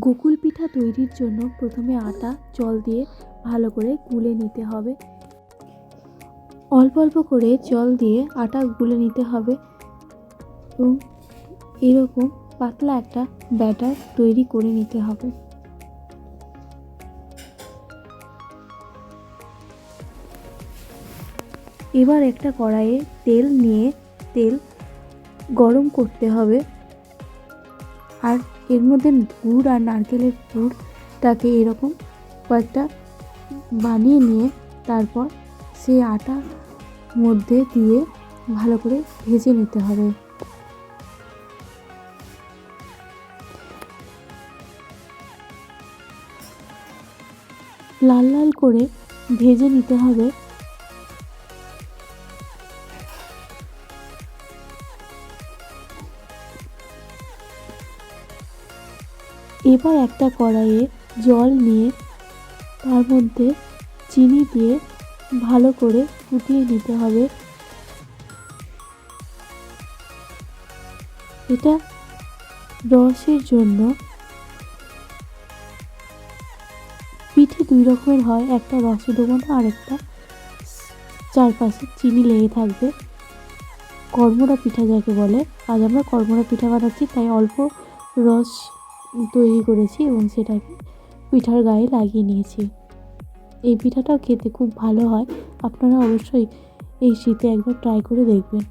গোকুল পিঠা তৈরির জন্য প্রথমে আটা, জল দিয়ে ভালো করে গুলে নিতে হবে। অল্প অল্প করে জল দিয়ে আটা গুলে নিতে হবে। এবং এরকম পাতলা একটা ব্যাটার তৈরি করে নিতে হবে। এবার একটা কড়াইয়ে তেল নিয়ে তেল গরম করতে হবে। আর এর মধ্যে গুড় আর নারকেলের পুরটাকে এরকম কয়েকটা বানিয়ে নিয়ে তারপর সেই আটা মধ্যে দিয়ে ভালো করে ভেজে নিতে হবে। লাল লাল করে ভেজে নিতে হবে। এবার একটা কড়াইয়ে জল নিয়ে তার মধ্যে চিনি দিয়ে ভালো করে ফুটিয়ে নিতে হবে। এটা রসের জন্য। পিঠে দুই রকমের হয়, একটা রসে ডোবানো আর একটা চারপাশে চিনি লেগে থাকবে। কর্মরা পিঠা যাকে বলে। আজ আমরা কর্মরা পিঠা বানাচ্ছি, তাই অল্প রস তৈরি করেছি এবং সেটাকে পিঠার গায়ে লাগিয়ে নিয়েছি। এই পিঠাটাও খেতে খুব ভালো হয়। আপনারা অবশ্যই এই শীতে একবার ট্রাই করে দেখবেন।